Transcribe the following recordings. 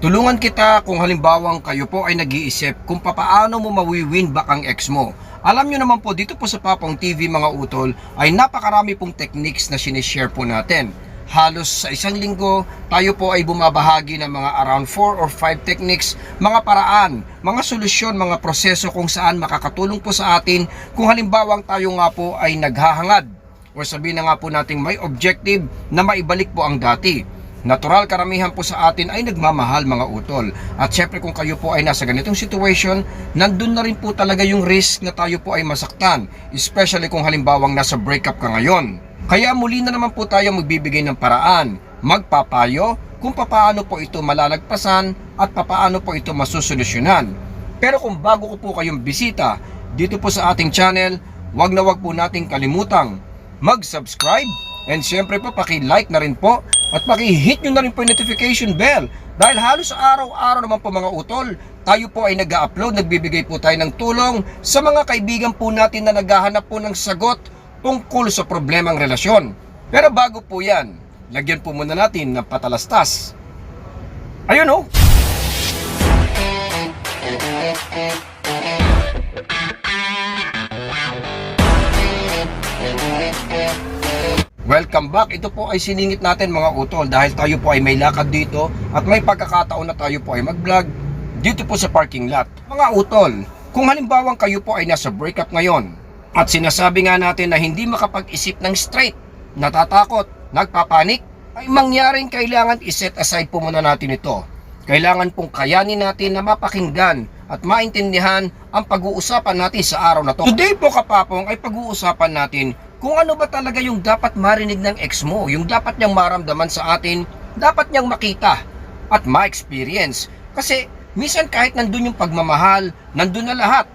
Tulungan kita kung halimbawang kayo po ay nag-iisip kung papaano mo mawi-win back ang ex mo. Alam nyo naman po dito po sa Papong TV mga utol ay napakarami pong techniques na sinishare po natin. Halos sa isang linggo tayo po ay bumabahagi ng mga around 4 or 5 techniques, mga paraan, mga solusyon, mga proseso kung saan makakatulong po sa atin kung halimbawang tayo nga po ay naghahangad o sabihin na nga po nating may objective na maibalik po ang dati. Natural karamihan po sa atin ay nagmamahal mga utol. At syempre kung kayo po ay nasa ganitong situation, nandun na rin po talaga yung risk na tayo po ay masaktan. Especially kung halimbawang nasa breakup ka ngayon. Kaya muli na naman po tayo magbibigay ng paraan, magpapayo kung papaano po ito malalagpasan at papaano po ito masusolusyonan. Pero kung bago ko po kayong bisita dito po sa ating channel, wag na wag po nating kalimutang mag-subscribe and syempre po paki-like na rin po at paki-hit nyo na rin po yung notification bell dahil halos araw-araw naman po mga utol tayo po ay nag-upload, nagbibigay po tayo ng tulong sa mga kaibigan po natin na naghahanap po ng sagot tungkol sa problemang relasyon. Pero bago po yan, lagyan po muna natin ng patalastas. Ayun oh! Welcome back. Ito po ay siningit natin mga utol dahil tayo po ay may lakad dito at may pagkakataon na tayo po ay mag-vlog dito po sa parking lot. Mga utol, kung halimbawang kayo po ay nasa breakup ngayon at sinasabi nga natin na hindi makapag-isip ng straight, natatakot, nagpapanik, ay mangyaring kailangan iset aside po muna natin ito. Kailangan pong kayanin natin na mapakinggan at maintindihan ang pag-uusapan natin sa araw na to. Today po kapapong ay pag-uusapan natin kung ano ba talaga yung dapat marinig ng ex mo, yung dapat niyang maramdaman sa atin, dapat niyang makita at ma-experience. Kasi minsan kahit nandun yung pagmamahal, nandun na lahat.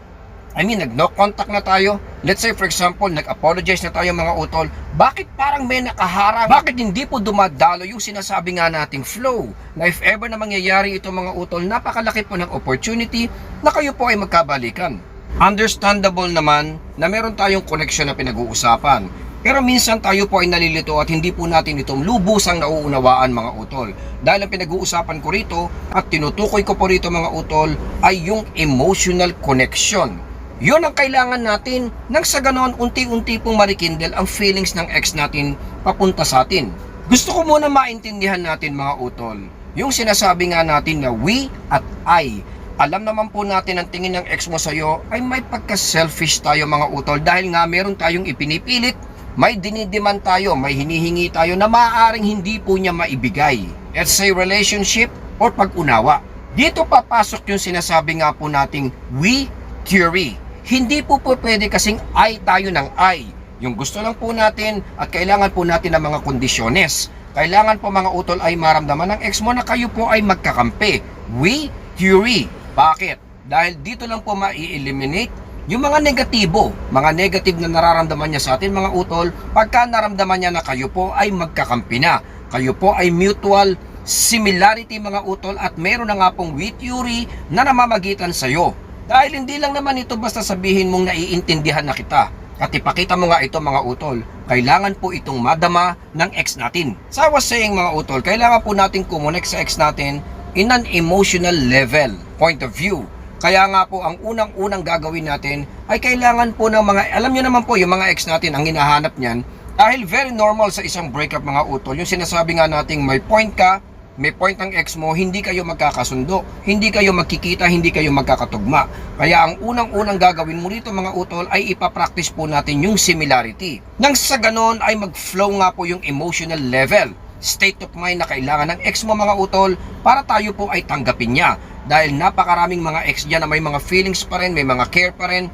I mean, nag-no contact na tayo. Let's say for example, nag-apologize na tayo mga utol. Bakit parang may nakaharang? Bakit hindi po dumadalo yung sinasabi nga nating flow? Na if ever na mangyayari ito mga utol, napakalaki po ng opportunity na kayo po ay magkabalikan. Understandable naman na meron tayong connection na pinag-uusapan. Pero minsan tayo po ay nalilito at hindi po natin itong lubusang nauunawaan mga utol. Dahil ang pinag-uusapan ko rito at tinutukoy ko po rito mga utol ay yung emotional connection. Yun ang kailangan natin nang sa ganon unti-unti pong marikindle ang feelings ng ex natin papunta sa atin. Gusto ko muna maintindihan natin mga utol, yung sinasabi nga natin na we at I alam naman po natin ang tingin ng ex mo sa'yo ay may pagka-selfish tayo mga utol dahil nga meron tayong ipinipilit, may dinidiman tayo, may hinihingi tayo na maaaring hindi po niya maibigay. Let's say relationship or pag-unawa. Dito papasok yung sinasabi nga po nating we theory. Hindi po po pwede kasing I tayo ng I. Yung gusto lang po natin at kailangan po natin ng mga kondisyones. Kailangan po mga utol ay maramdaman ng ex mo na kayo po ay magkakampi. We theory. Bakit? Dahil dito lang po ma-eliminate yung mga negatibo, mga negative na nararamdaman niya sa atin mga utol, pagka naramdaman niya na kayo po ay magkakampi na. Kayo po ay mutual similarity mga utol at meron na nga pong we theory na namamagitan sa iyo. Dahil hindi lang naman ito basta sabihin mong naiintindihan na kita. At ipakita mo nga ito mga utol, kailangan po itong madama ng ex natin. Sa was saying mga utol, kailangan po natin kumonek sa ex natin in an emotional level, point of view. Kaya nga po, ang unang-unang gagawin natin ay kailangan po ng mga, alam nyo naman po, yung mga ex natin, ang hinahanap niyan, dahil very normal sa isang breakup mga utol, yung sinasabi nga nating may point ka, may point ang ex mo, hindi kayo magkakasundo, hindi kayo magkikita, hindi kayo magkakatugma. Kaya ang unang-unang gagawin mo rito mga utol ay ipapractice po natin yung similarity. Nang sa ganon ay mag-flow nga po yung emotional level state of mind na kailangan ng ex mo mga utol para tayo po ay tanggapin niya. Dahil napakaraming mga ex dyan na may mga feelings pa rin, may mga care pa rin,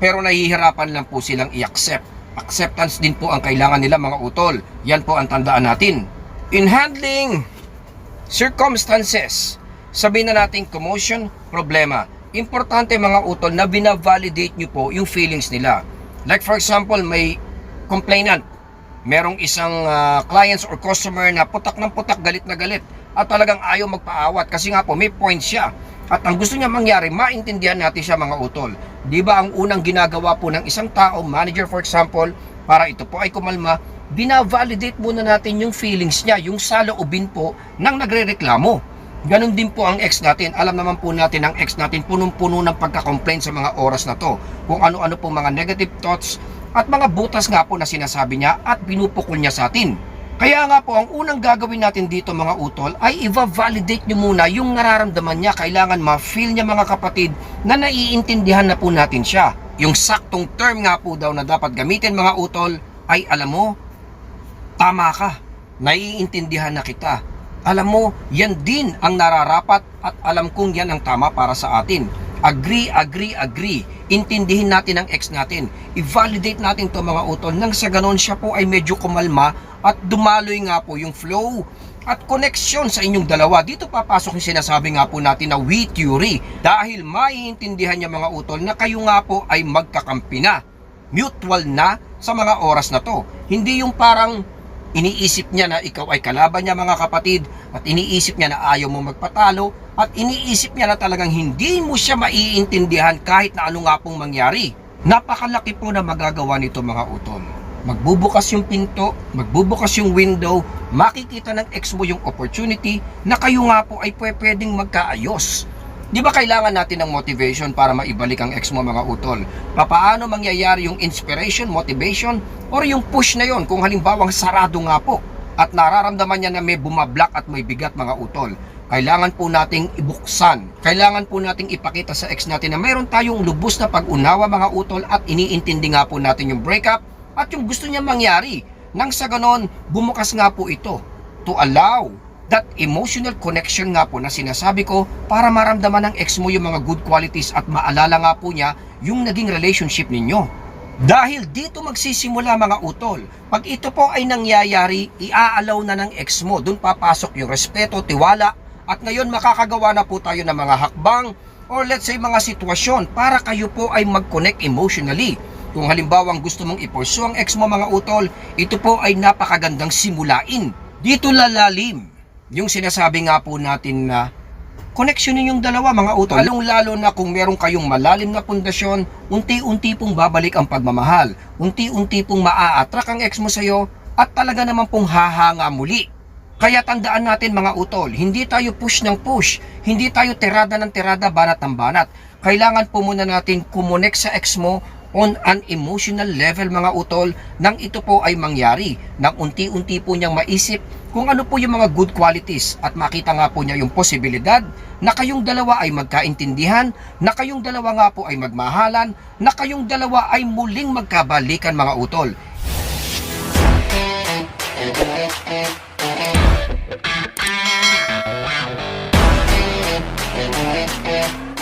pero nahihirapan lang po silang i-accept. Acceptance din po ang kailangan nila mga utol. Yan po ang tandaan natin. In handling circumstances, sabihin na natin commotion, problema. Importante mga utol na binavalidate nyo po yung feelings nila. Like for example, may complainant, merong isang ah, clients or customer na putak ng putak, galit na galit at talagang ayaw magpaawat kasi nga po may point siya. At ang gusto niya mangyari, maintindihan natin siya mga utol. Di ba ang unang ginagawa po ng isang tao, manager for example, para ito po ay kumalma, binavalidate muna natin yung feelings niya, yung saloobin po ng nagre-reklamo. Ganon din po ang ex natin. Alam naman po natin ang ex natin punong-puno ng pagka-complain sa mga oras na to. Kung ano-ano po mga negative thoughts at mga butas nga po na sinasabi niya at pinupukol niya sa atin. Kaya nga po, ang unang gagawin natin dito mga utol ay i-validate nyo muna yung nararamdaman niya. Kailangan ma-feel niya mga kapatid na naiintindihan na po natin siya. Yung saktong term nga po daw na dapat gamitin mga utol ay alam mo, tama ka, naiintindihan na kita. Alam mo, yan din ang nararapat at alam kong yan ang tama para sa atin. Agree, agree, agree. Intindihin natin ang ex natin. I-validate natin to mga utol nang sa ganon siya po ay medyo kumalma at dumaloy nga po yung flow at connection sa inyong dalawa. Dito papasok yung sinasabi nga po natin na we theory dahil maiintindihan niya mga utol na kayo nga po ay magkakampi na. Mutual na sa mga oras na to. Hindi yung parang iniisip niya na ikaw ay kalaban niya mga kapatid at iniisip niya na ayaw mo magpatalo at iniisip niya na talagang hindi mo siya maiintindihan kahit na ano nga pong mangyari. Napakalaki po na magagawa nito mga utol. Magbubukas yung pinto, magbubukas yung window, makikita ng ex mo yung opportunity na kayo nga po ay pwedeng magkaayos. Di ba kailangan natin ng motivation para maibalik ang ex mo mga utol? Papaano mangyayari yung inspiration, motivation, or yung push na yon kung halimbawang sarado nga po at nararamdaman niya na may bumablock at may bigat mga utol? Kailangan po nating ibuksan. Kailangan po nating ipakita sa ex natin na mayroon tayong lubos na pag-unawa mga utol at iniintindi nga po natin yung breakup at yung gusto niya mangyari. Nang sa ganon, bumukas nga po ito to allow that emotional connection nga po na sinasabi ko para maramdaman ng ex mo yung mga good qualities at maalala nga po niya yung naging relationship ninyo. Dahil dito magsisimula mga utol. Pag ito po ay nangyayari, iaalaw na ng ex mo. Doon papasok yung respeto, tiwala, at ngayon makakagawa na po tayo ng mga hakbang or let's say mga sitwasyon para kayo po ay mag-connect emotionally. Kung halimbawang gusto mong i-pursue ang ex mo mga utol, ito po ay napakagandang simulain. Dito lalalim yung sinasabi nga po natin na connection ninyong dalawa mga utol. Lalong lalo na kung meron kayong malalim na pundasyon, unti-unti pong babalik ang pagmamahal. Unti-unti pong maa-attract ang ex mo sa'yo at talaga naman pong hahanga muli. Kaya tandaan natin mga utol, hindi tayo push ng push, hindi tayo tirada ng tirada, banat ng banat. Kailangan po muna natin kumonek sa ex mo on an emotional level mga utol nang ito po ay mangyari nang unti-unti po niyang maisip kung ano po yung mga good qualities at makita nga po niya yung posibilidad na kayong dalawa ay magkaintindihan, na kayong dalawa nga po ay magmahalan, na kayong dalawa ay muling magkabalikan mga utol.